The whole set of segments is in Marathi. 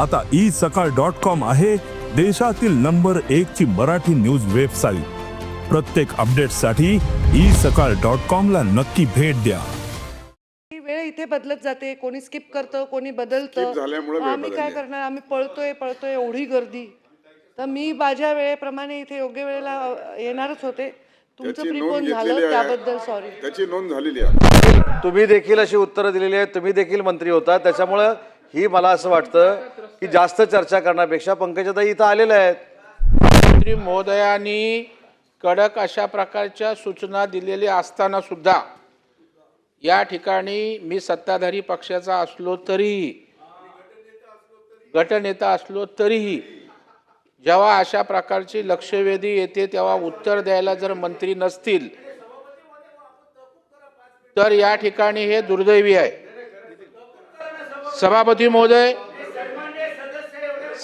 आता ई सकाळ डॉट कॉम आहे देशातील नंबर एक ची मराठी न्यूज वेबसाईट. प्रत्येक अपडेटसाठी ई सकाळ डॉट कॉम ला नक्की भेट द्या. ही वेळ इथे बदलत जाते कोणी स्किप करतं कोणी बदलतं. आम्ही काय. करणार? आम्ही पळतोय पळतोय एवढी गर्दी. तर मी माझ्या वेळेप्रमाणे इथे योग्य वेळेला येणारच होते. तुमचं झालं आहे. त्याबद्दल सॉरी त्याची नोंद झालेली आहे. तुम्ही देखील अशी उत्तरं दिलेली आहेत. तुम्ही देखील मंत्री होता. त्याच्यामुळं ही मला असं वाटतं की जास्त चर्चा करण्यापेक्षा पंकजाताई इथं आलेल्या आहेत. मंत्री महोदयांनी कडक अशा प्रकारच्या सूचना दिलेल्या असताना सुद्धा या ठिकाणी मी सत्ताधारी पक्षाचा असलो तरीही गटनेता असलो तरीही जेव्हा अशा प्रकारची लक्षवेधी येते तेव्हा उत्तर द्यायला जर मंत्री नसतील तर या ठिकाणी हे दुर्दैवी आहे. सभापती महोदय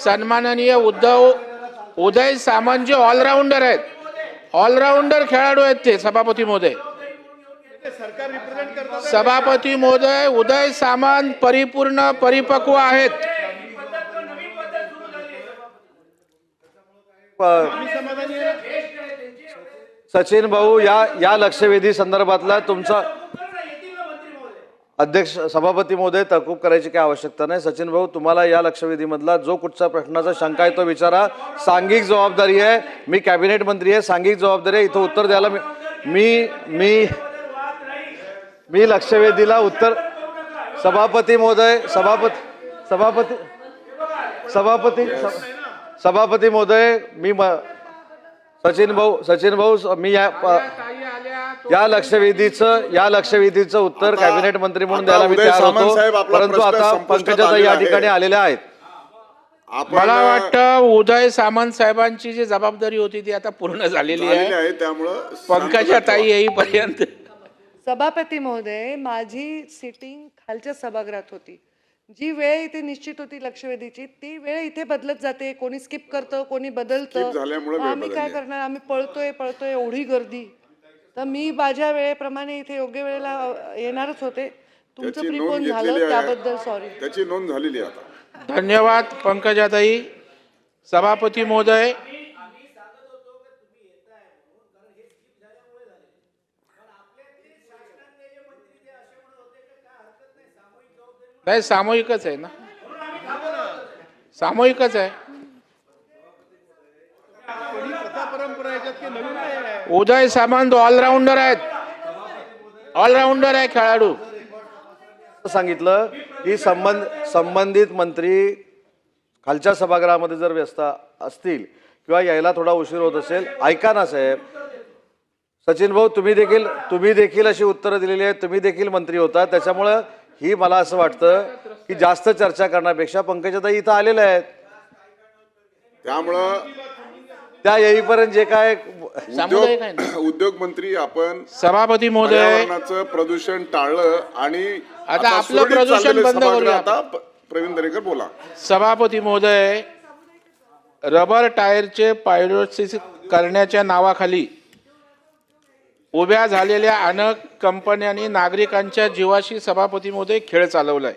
सन्माननीय उद्धव उदय सामंत जे ऑलराऊंडर आहेत. ऑलराऊंडर खेळाडू आहेत ते सभापती महोदय. सभापती महोदय उदय सामंत परिपूर्ण परिपक्व आहेत. सचिन भाऊ या या लक्षवेधी संदर्भातला तुमचा अध्यक्ष सभापती महोदय तहकूब करायची काही आवश्यकता नाही. सचिन भाऊ तुम्हाला या लक्षवेधीमधला जो कुठचा प्रश्नाचा शंका आहे तो विचारा. सांघिक जबाबदारी आहे. मी कॅबिनेट मंत्री आहे. सांघिक जबाबदारी आहे. इथं उत्तर द्यायला मी मी मी मी लक्षवेधीला उत्तर सभापती महोदय सभापती सभापती सभापती स- सभापती महोदय मी म- सचिन भाऊ सचिन भाऊ मी या या लक्षवेधीचं या लक्षवेधीचं उत्तर कॅबिनेट मंत्री म्हणून द्यायला मी तयार सामंत होतो परंतु आता पंकजाताई या आलेला ठिकाणी आहे. आलेल्या आहेत. मला वाटतं उदय सामंत साहेबांची जी जबाबदारी होती ती आता पूर्ण झालेली आहे. आहे त्यामुळं पंकजा ताई येईपर्यंत. सभापती महोदय माझी सिटिंग खालच्या सभागृहात होती. जी वेळ इथे निश्चित होती लक्षवेधीची ती वेळ इथे बदलत जाते. कोणी स्किप करतं कोणी बदलतं. आम्ही काय. करणार? आम्ही पळतोय पळतोय एवढी गर्दी. तर मी माझ्या वेळेप्रमाणे इथे योग्य वेळेला येणारच होते. तुमचं त्याची नोंद प्रिपोन घेतलेली झालं आहे. त्याबद्दल सॉरी त्याची नोंद झालेली आहे आता. धन्यवाद पंकजाताई. सभापती महोदय. नाही सामूहिकच आहे ना? सामूहिकच आहे. उदय सामंत ऑलराऊंडर आहेत. ऑलराऊंडर आहे खेळाडू. सांगितलं की संबंध संबंधित मंत्री खालच्या सभागृहामध्ये जर व्यस्त असतील किंवा यायला थोडा उशीर होत असेल ऐका ना साहेब. सचिन भाऊ तुम्ही देखील तुम्ही देखील अशी उत्तरं दिलेली आहेत. तुम्ही देखील मंत्री होता. त्याच्यामुळं ही मला असं वाटतं की जास्त चर्चा करण्यापेक्षा पंकजाताई इथं आलेल्या आहेत. त्यामुळं त्या येईपर्यंत जे काय सामुदायिक आहे ना? उद्योग उद्योग मंत्री आपण सभापती महोदय पर्यावरणाचं प्रदूषण टाळलं आणि आता आपलं सुरळीत प्रदूषण चाललेलं बंद सभागृह करूया. आता प- प्रवीण दरेकर बोला. सभापती महोदय रबर टायरचे पायरोसिस करण्याच्या नावाखाली उभ्या झालेल्या अनेक कंपन्यांनी नागरिकांच्या जीवाशी सभापती महोदय खेळ चालवलाय.